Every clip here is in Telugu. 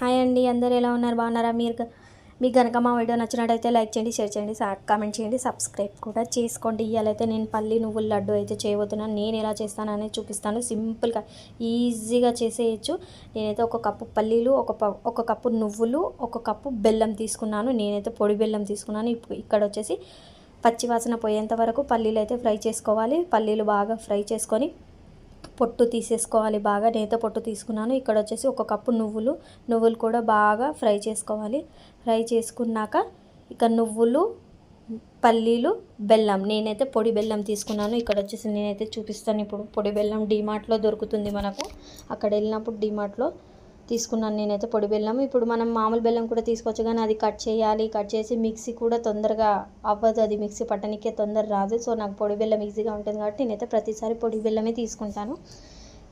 హాయ్ అండి. అందరు ఎలా ఉన్నారు? బాగున్నారా? మీరు మీకు కనుక మా వీడియో నచ్చినట్టయితే లైక్ చేయండి షేర్ చేయండి కామెంట్ చేయండి సబ్స్క్రైబ్ కూడా చేసుకోండి. ఇవాళైతే నేను పల్లి నువ్వుల లడ్డు అయితే చేయబోతున్నాను. నేను ఎలా చేస్తానని చూపిస్తాను. సింపుల్గా ఈజీగా చేసేయచ్చు. నేనైతే ఒక కప్పు పల్లీలు ఒక ప- ఒక కప్పు నువ్వులు ఒక కప్పు బెల్లం తీసుకున్నాను. నేనైతే పొడి బెల్లం తీసుకున్నాను. ఇప్పుడు ఇక్కడ వచ్చేసి పచ్చివాసన పోయేంత వరకు పల్లీలు అయితే ఫ్రై చేసుకోవాలి. పల్లీలు బాగా ఫ్రై చేసుకొని పొట్టు తీసేసుకోవాలి బాగా. నేత పొట్టు తీసుకున్నాను. ఇక్కడ వచ్చేసి ఒక కప్పు నువ్వులు. నువ్వులు కూడా బాగా ఫ్రై చేసుకోవాలి. ఫ్రై చేసుకున్నాక ఇక నువ్వులు పల్లీలు బెల్లం. నేనైతే పొడి బెల్లం తీసుకున్నాను. ఇక్కడ వచ్చేసి నేనైతే చూపిస్తాను. ఇప్పుడు పొడి బెల్లం డిమార్ట్లో దొరుకుతుంది మనకు. అక్కడ వెళ్ళినప్పుడు డిమార్ట్లో తీసుకున్నాను నేనైతే పొడి బెల్లం ఇప్పుడు మనం మామూలు బెల్లం కూడా తీసుకోవచ్చు కానీ అది కట్ చేయాలి. కట్ చేసి మిక్సీ కూడా తొందరగా అవ్వదు. అది మిక్సీ పట్టనికే తొందర రాదు. సో నాకు పొడి బెల్లం ఈజీగా ఉంటుంది కాబట్టి నేనైతే ప్రతిసారి పొడి బెల్లమే తీసుకుంటాను.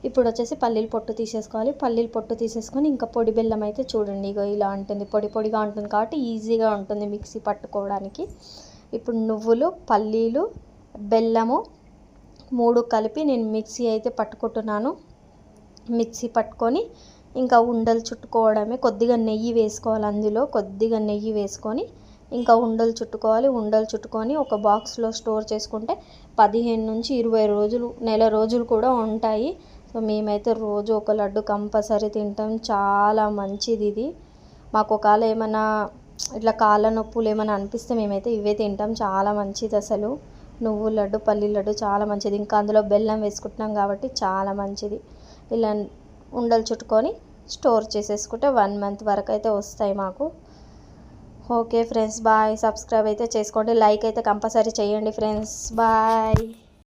ఇప్పుడు వచ్చేసి పల్లీలు పొట్టు తీసేసుకోవాలి. పల్లీలు పొట్టు తీసేసుకొని ఇంకా పొడి బెల్లం అయితే చూడండి. ఇగో ఇలా ఉంటుంది. పొడి పొడిగా ఉంటుంది కాబట్టి ఈజీగా ఉంటుంది మిక్సీ పట్టుకోవడానికి. ఇప్పుడు నువ్వులు పల్లీలు బెల్లము మూడు కలిపి నేను మిక్సీ అయితే పట్టుకుంటున్నాను. మిక్సీ పట్టుకొని ఇంకా ఉండలు చుట్టుకోవడమే కొద్దిగా నెయ్యి వేసుకోవాలి అందులో కొద్దిగా నెయ్యి వేసుకొని ఇంకా ఉండలు చుట్టుకోవాలి. ఉండలు చుట్టుకొని ఒక బాక్స్లో స్టోర్ చేసుకుంటే పదిహేను నుంచి ఇరవై రోజులు నెల రోజులు కూడా ఉంటాయి. సో మేమైతే రోజు ఒక లడ్డు కంపల్సరీ తింటాం. చాలా మంచిది ఇది. మాకు ఒకవేళ ఏమైనా ఇట్లా కాళ్ళ నొప్పులు ఏమైనా అనిపిస్తే మేమైతే ఇవే తింటాం. చాలా మంచిది అసలు. నువ్వు లడ్డు పల్లి లడ్డు చాలా మంచిది. ఇంకా అందులో బెల్లం వేసుకుంటున్నాం కాబట్టి చాలా మంచిది. ఇలా ఉండలు చుట్టుకొని స్టోర్ చేసేసుకుంటే వన్ మంత్ వరకు అయితే వస్తాయి మాకు. Okay friends bye. సబ్స్క్రైబ్ అయితే చేసుకోండి. లైక్ అయితే కంపల్సరీ చేయండి ఫ్రెండ్స్. బాయ్.